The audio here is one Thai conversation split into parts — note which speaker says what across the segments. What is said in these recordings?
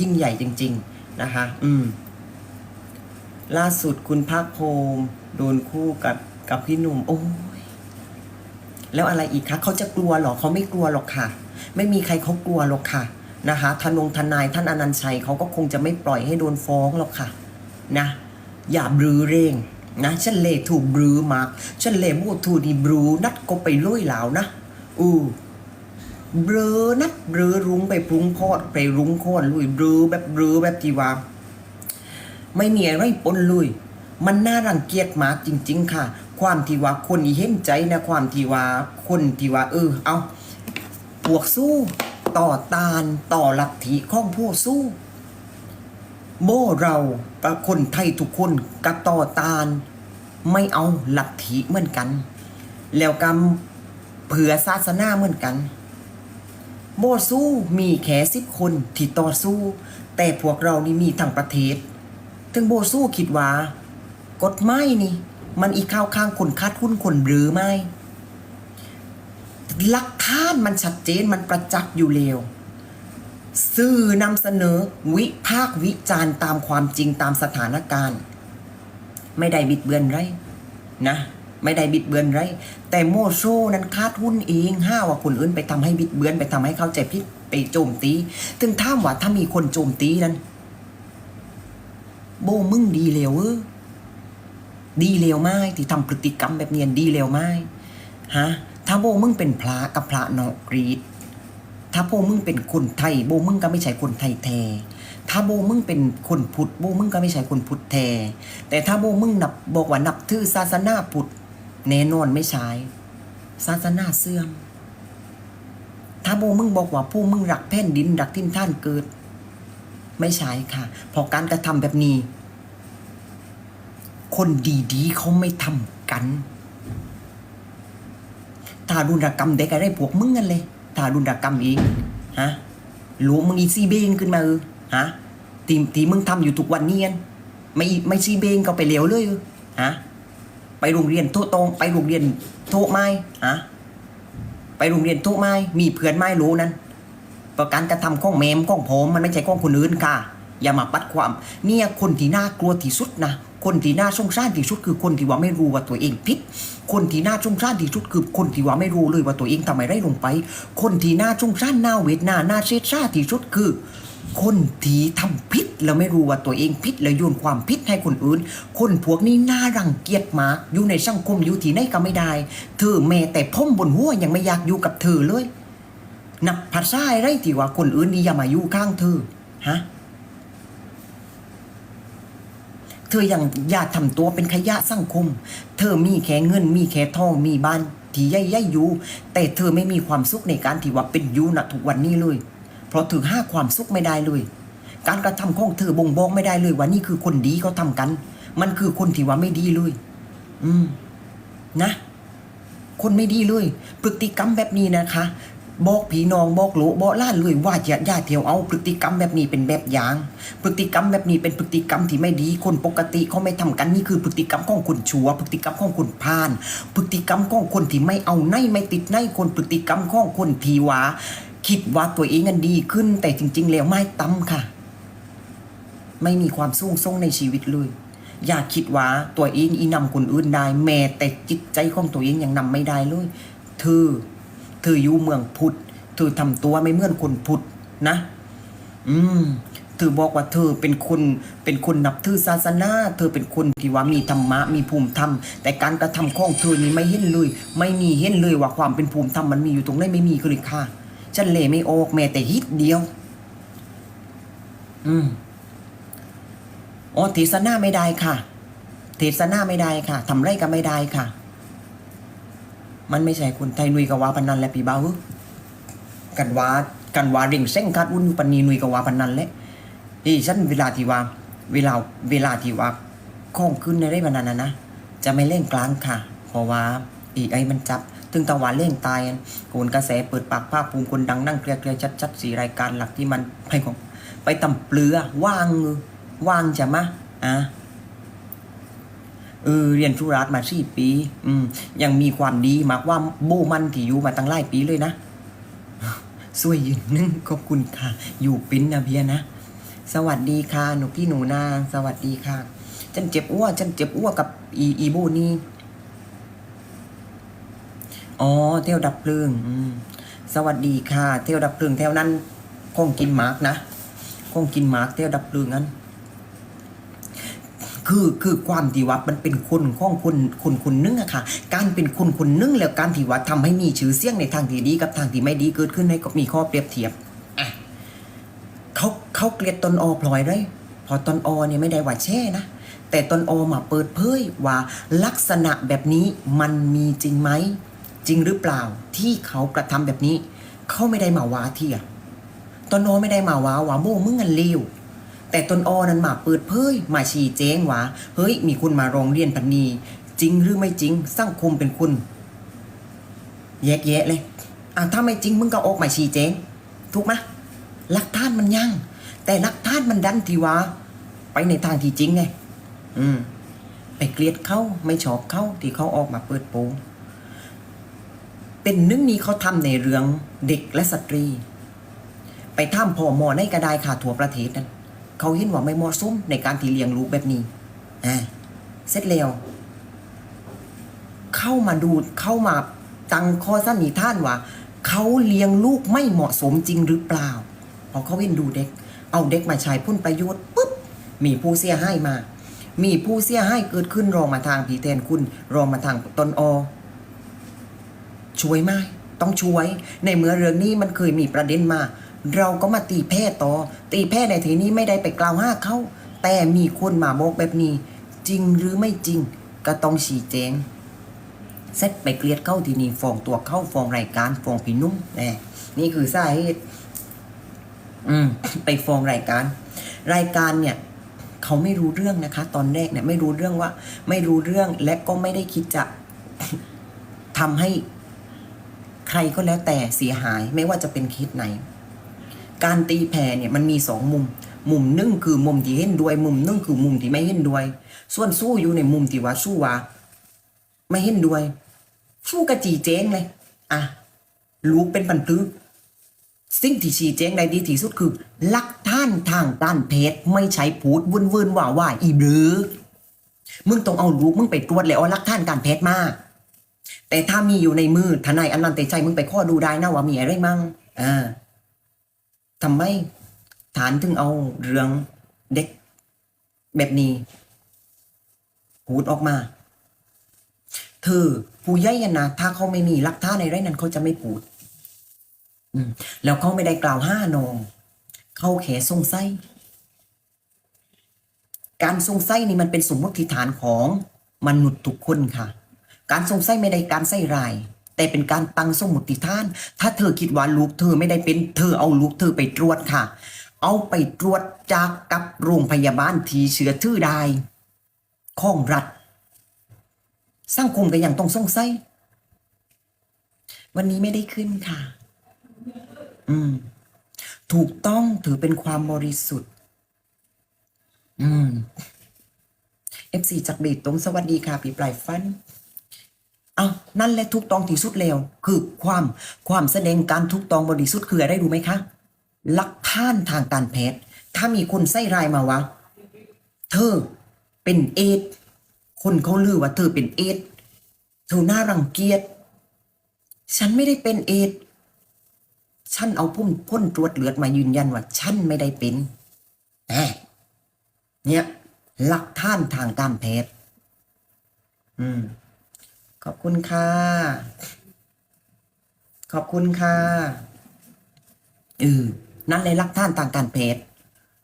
Speaker 1: ยิ่งใหญ่จริง ๆ นะคะ อืม ล่าสุดคุณภาคภูมิโดนคู่กับกับพี่หนุ่ม โอ้ย แล้วอะไรอีกคะเขาจะกลัวหรอเขาไม่กลัวหรอกค่ะ ไม่มีใครเขากลัวหรอกค่ะ นะคะทนงทนายท่านอนันชัยเขาก็คงจะไม่ปล่อยให้โดนฟ้องหรอกค่ะ นะ อย่าบรือเร่งนะฉันเลถูกบรือมากฉันเลมูทูดีบรูนัดก็ไปลุยแล้วนะ อู้ เบลอนัดเบลอรุ้งไปปรุงโคตรไปรุ้งโคตรลุยเบลอแบบเบลอแบบที่ว่า ไม่มีอะไรปนเลยมันน่ารังเกียจมากจริง ๆ ค่ะ ความที่ว่าคนเห็นใจนะความที่ว่าคนที่ว่าเออเอาพวกสู้ ต่อตานต่อหลัทธิของพวกสู้โบเรากับคนไทยทุกคนกับต่อตานไม่เอาหลัทธิเหมือนกัน แล้วกำเผื่อศาสนาเหมือนกัน บสู้มีแค่สิบคนที่ต่อสู้ แต่พวกเรานี่มีทั้งประเทศ ถึงโบสู้คิดว่า กฎหมายนี่ มันอีกข้าวข้างคนคาดหุ้นคนหรือไม่หลักฐานมันชัดเจนมันประจักษ์อยู่แล้วสื่อนำเสนอวิพากวิจารณ์ตามความจริงตามสถานการณ์ ไม่ได้บิดเบือนไรนะ ไม่ได้บิดเบือนไร แต่โมโซนั้นคาดหุ้นเองห้าว่าคนอื่นไปทำให้บิดเบือนไปทำให้เข้าใจผิดไปโจมตี ถึงถ้ามว่าถ้ามีคนโจมตีนั้น โบมึงดีเลวเออดีเลวไหมที่ทำพฤติกรรมแบบเนี้ยดีเลวไหมฮะถ้าโบมึงเป็นพระกับพระนอกกรีดถ้าโบมึงเป็นคนไทย โบมึงก็ไม่ใช่คนไทยแท้ถ้าโบมึงเป็นคนพุทธโบมึงก็ไม่ใช่คนพุทธแท้แต่ถ้าโบมึงนับบอกว่านับถือศาสนาพุทธ แน่นอนไม่ใช่ศาสนาเสื่อม ถ้าโบมึงบอกว่าผู้มึงรักแผ่นดินรักทิ่นท่านเกิด ไม่ใช่ค่ะเพอการกระทำแบบนี้ คนดีๆเขาไม่ทำกันถ้ารุนกรรมเด็กอะไรพวกมึงกันเลยถ้ารุนกรรมเองฮะหลวงมึงอีซีเบงขึ้นมาเออฮะทีทีมึงทำอยู่ทุกวันเนี้อันไม่ไม่ซีเบงก็ไปเหลวเลยเออฮะ ไปโรงเรียนโทษตรงไปโรงเรียนโทษไม้ฮะไปโรงเรียนโทษไม้มีเพื่อนไม้รู้นั้นประการกระทำของแมมของผมมันไม่ใช่ของคนอื่นค่ะ อย่ามาปัดความ เนี่ยคนที่น่ากลัวที่สุดนะคนที่น่าสงสารที่สุดคือคนที่ว่าไม่รู้ว่าตัวเองผิด คนที่น่าสงสารที่สุดคือคนที่ว่าไม่รู้เลยว่าตัวเองทำอะไรลงไป คนที่น่าสงสารน่าเวทนาน่าเสียชาที่สุดคือ คนที่ทำผิดแล้วไม่รู้ว่าตัวเองผิดแล้วโยนความผิดให้คนอื่น คนพวกนี้น่ารังเกียจมากอยู่ในสังคมอยู่ที่ไหนก็ไม่ได้ เธอแม้แต่พ่มบนหัวยังไม่อยากอยู่กับเธอเลย นับภาษาอะไรที่ว่าคนอื่นนี่อย่ามาอยู่ข้างเธอฮะเธอยังอย่าทำตัวเป็นขยะสังคม เธอมีแค่เงิน มีแค่ทอง มีบ้าน ที่ใหญ่ๆอยู่ แต่เธอไม่มีความสุขในการที่ว่าเป็นอยู่ณทุกวันนี้เลย เพราะเธอห้าความสุขไม่ได้เลย การกระทำของเธอบ่งบอกไม่ได้เลยว่านี่คือคนดีเขาทำกัน มันคือคนที่ว่าไม่ดีเลย อืม นะ คนไม่ดีเลย พฤติกรรมแบบนี้นะคะ บอกผีน้องบอกโหลบอกล่านเลยว่าอย่าอย่าเที่ยวเอา พฤติกรรมแบบนี้เป็นแบบอย่าง พฤติกรรมแบบนี้เป็นพฤติกรรมที่ไม่ดีคนปกติเขาไม่ทำกันนี่คือพฤติกรรมของคนชั่ว พฤติกรรมของคนพาลพฤติกรรมของคนที่ไม่เอาในไม่ติดในคนพฤติกรรมของคนทีว่า คิดว่าตัวเองกันดีขึ้น แต่จริง ๆ แล้วไม่ตั้มค่ะ ไม่มีความสูงส่งในชีวิตเลย อย่าคิดว่าตัวเองอีนำคนอื่นได้ แม้แต่จิตใจของตัวเองยังนำไม่ได้เลยเธอเธออยู่เมืองพุทธเธอทำตัวไม่เหมือนคนพุทธนะ อืมเธอบอกว่าเธอเป็นคนเป็นคนนับถือศาสนาเธอเป็นคนที่ว่ามีธรรมะมีภูมิธรรม แต่การกระทำของเธอนี่ไม่เห็นเลย ไม่มีเห็นเลยว่าความเป็นภูมิธรรมมันมีอยู่ตรงไหนไม่มีเลยค่ะ ฉันเลยไม่ออกแม้แต่ฮิตเดียว อืมอ๋อเทศนาไม่ได้ค่ะ เทศนาไม่ได้ค่ะทำไรก็ไม่ได้ค่ะ มันไม่ใช่คนไทยนุยกว่าพันนันและพี่เบากันว่ากันว่าเร่งเส้งคาดวุ่นปันนีนุยกว่าพันนันแหละที่ฉันเวลาที่ว่า เวลาเวลาที่ว่าข้องขึ้นในได้พันนันนะนะจะไม่เล่งกลางค่ะ เพราะว่าอีไอมันจับ ถึงตะวันเล่งตายอันโกนกระแสเปิดปากภาคภูมิคนดังนั่งเคลียร์เคลียร์ชัดๆสี่รายการหลักที่มันไปของไปตำเปลือว่างเงอว่างจะมะอะเออเรียนธุรัตมาสี่ปี อืม ยังมีความดีมากว่าโบมันที่อยู่มาตั้งหลายปีเลยนะสวยยืนนึ่งขอบคุณค่ะ อยู่ปิ้นนะเบียนะ สวัสดีค่ะ หนูพี่หนูนา สวัสดีค่ะ ฉันเจ็บอ้วฉันเจ็บอ้วกับอีอีโบนี่ อ๋อเที่ยวดับเพลิงสวัสดีค่ะ เที่ยวดับเพลิงแถวนั้นคงกินมาร์กนะคงกินมาร์กเที่ยวดับเพลิงนั้น คือคือความที่ว่ามันเป็นคนของคนคนคนนึงอะค่ะ การเป็นคนคนนึงแล้วการที่ว่าทำให้มีชื่อเสียงในทางที่ดีกับทางที่ไม่ดีเกิดขึ้นให้ก็มีข้อเปรียบเทียบอะเขาเขาเกลียดตนอพลอยได้พอตนอเนี่ยไม่ได้ว่าแช่นะแต่ตนอมาเปิดเผยว่าลักษณะแบบนี้มันมีจริงไหม จริงหรือเปล่าที่เขากระทำแบบนี้ เขาไม่ได้มาว่าเทียตนอไม่ได้มาว่าว่าโม่มึงเงินเลวแต่ตนอนั้นมาเปิดเผยมาชี้แจงว่าเฮ้ย มีคุณมาร้องเรียนพันนีจริงหรือไม่จริงสังคมเป็นคุณแยกแยะเลยอะถ้าไม่จริงมึงก็ออกมาชี้แจงถูกไหมหลักฐานมันยัง แต่หลักฐานมันดันทีว่าไปในทางที่จริงไง อืม ไปเกลียดเขาไม่ชอบเขาที่เขาออกมาเปิดโปง เป็นนึ่งนี้เขาทำในเรื่องเด็กและสตรี ไปท่ามพ่อหมอในกระไดขาทั่วประเทศนั้นเขาเห็นว่าไม่เหมาะสมในการที่เลี้ยงลูกแบบนี้อ่าเสร็จแล้ว เข้ามาดูเข้ามาตั้งข้อสันนิษฐานว่าเขาเลี้ยงลูกไม่เหมาะสมจริงหรือเปล่าพอเขาเห็นดูเด็ก เอาเด็กมาใช้พุ่นประโยชน์ปุ๊บมีผู้เสียให้มา มีผู้เสียให้เกิดขึ้นรองมาทางผีแทนคุณรองมาทางตนอ ช่วยไหมต้องช่วย ในเมื่อเรื่องนี้มันเคยมีประเด็นมา เราก็มาตีแพ้ต่อ ตีแพ้ในทีนี้ไม่ได้ไปกล่าวห้าเขาแต่มีคนมาบอกแบบนี้ จริงหรือไม่จริง ก็ต้องชี้แจงเสร็จไปเกลียดเข้าทีนี้ฟ้องตัวเข้าฟ้องรายการฟ้องพี่นุ่มแหมนี่คือสาเหตุอืม ไปฟ้องรายการ รายการเนี่ยเขาไม่รู้เรื่องนะคะ ตอนแรกเนี่ย ไม่รู้เรื่องว่า ไม่รู้เรื่องและก็ไม่ได้คิดจะทำให้ ใครก็แล้วแต่เสียหายไม่ว่าจะเป็นเคสไหน การตีแผ่เนี่ยมันมีสองมุม มุมนึ่งคือมุมที่เห็นด้วย มุมนึ่งคือมุมที่ไม่เห็นด้วย ส่วนสู้อยู่ในมุมที่ว่าสู้ว่าไม่เห็นด้วย สู้กระจีเจ้งเลยอะลูกเป็นปันทึกสิ่งที่ชี้แจงได้ดีที่สุดคือหลักท่านทางด้านเพศไม่ใช่พูดวุ่นวุ่นว่าว่าอีเบือมึงต้องเอาลูกมึงไปตรวจแล้วเอาหลักท่านการเพศมา แต่ถ้ามีอยู่ในมือทนายอนันต์เตชัยมึงไปข้อดูได้นะว่ามีอะไรมั่งอ่าทำไมฐานถึงเอาเรื่องเด็กแบบนี้พูดออกมาเธอผู้ใหญ่ะนะถ้าเขาไม่มีหลักฐาในไรนั้นเขาจะไม่พูดอืมแล้วเขาไม่ได้กล่าวห้านองเขาแขสงไส้การสงไส้นี่มันเป็นสมมติฐานของมนุษย์ทุกคนค่ะ การสงไส้ไม่ได้การไส้ราย แต่เป็นการตั้งสมมติฐาน ถ้าเธอคิดว่าลูกเธอไม่ได้เป็นเธอเอาลูกเธอไปตรวจค่ะ เอาไปตรวจจากกับโรงพยาบาลที่เชื้อถือได้ของรัฐสังคมก็ยังต้องสงสัยวันนี้ไม่ได้ขึ้นค่ะ อืม ถูกต้องถือเป็นความบริสุทธิ์ อืม FC จากเบตตรงสวัสดีค่ะปีปลายฟัน เอานั่นแหละถูกต้องที่สุดแล้ว คือความความแสดงการถูกต้องบริสุทธิ์คืออะไรรู้ไหมคะหลักฐานทางการแพทย์ ถ้ามีคนใส่รายมาว่าเธอเป็นเอดคนเขาลือว่าเธอเป็นเอดเธอน่ารังเกียจฉันไม่ได้เป็นเอดฉันเอาพุ่มพ่นตรวจเลือดมายืนยันว่าฉันไม่ได้เป็นแหมเนี่ยหลักฐานทางการแพทย์ อืม ขอบคุณค่ะ ขอบคุณค่ะเออนั่นเลยหลักฐานทางการแพทย์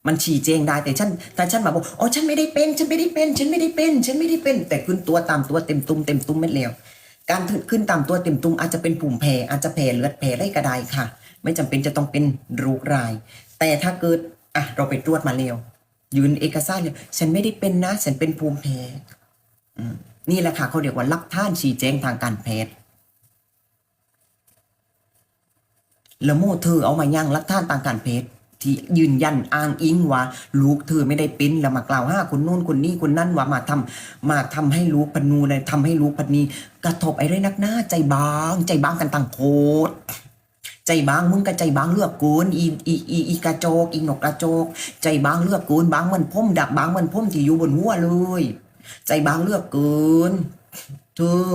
Speaker 1: มันชี้แจงได้แต่ฉันแต่ฉันมาบอกอ๋อฉันไม่ได้เป็น ฉันไม่ได้เป็น ฉันไม่ได้เป็น ฉันไม่ได้เป็น แต่ขึ้นตัวตามตัวเต็มตุ้มเต็มตุ้มเม็ดเลียวการขึ้นตามตัวเต็มตุ้มอาจจะเป็นปุ่มแพ้อาจจะแพ้เลือดแพ้ได้ก็ได้ค่ะ ไม่จำเป็นจะต้องเป็นรคราย แต่ถ้าเกิดอะเราไปตรวจมาแล้วยืนเอกสารเลยฉันไม่ได้เป็นนะ ฉันเป็นภูมิแพ้ นี่แหละค่ะเขาเรียกว่าลักท่านชี้แจงทางการแพทย์แล้วโม่เธอเอามาย่างลักท่านทางการแพทย์ที่ยืนยันอ้างอิงว่า ลูกเธอไม่ได้ปิ้นแล้วมากล่าวห้าคนโน้นคนนี้คนนั่นว่ามาทำมาทำให้ลูกปนูเลยทำให้ลูกปนีกระทบไอ้เรื่องนักหน้าใจบาง ใจบางกันต่างโคตรใจบางมึงก็ใจบางเลือกกูนอีอีอีอีกระจกอีหนกกระจก ใจบางเลือกกูนบางมันพุ่มดักบางมันพุ่มที่อยู่บนหัวเลย ใจบางเลือกเกินเธอ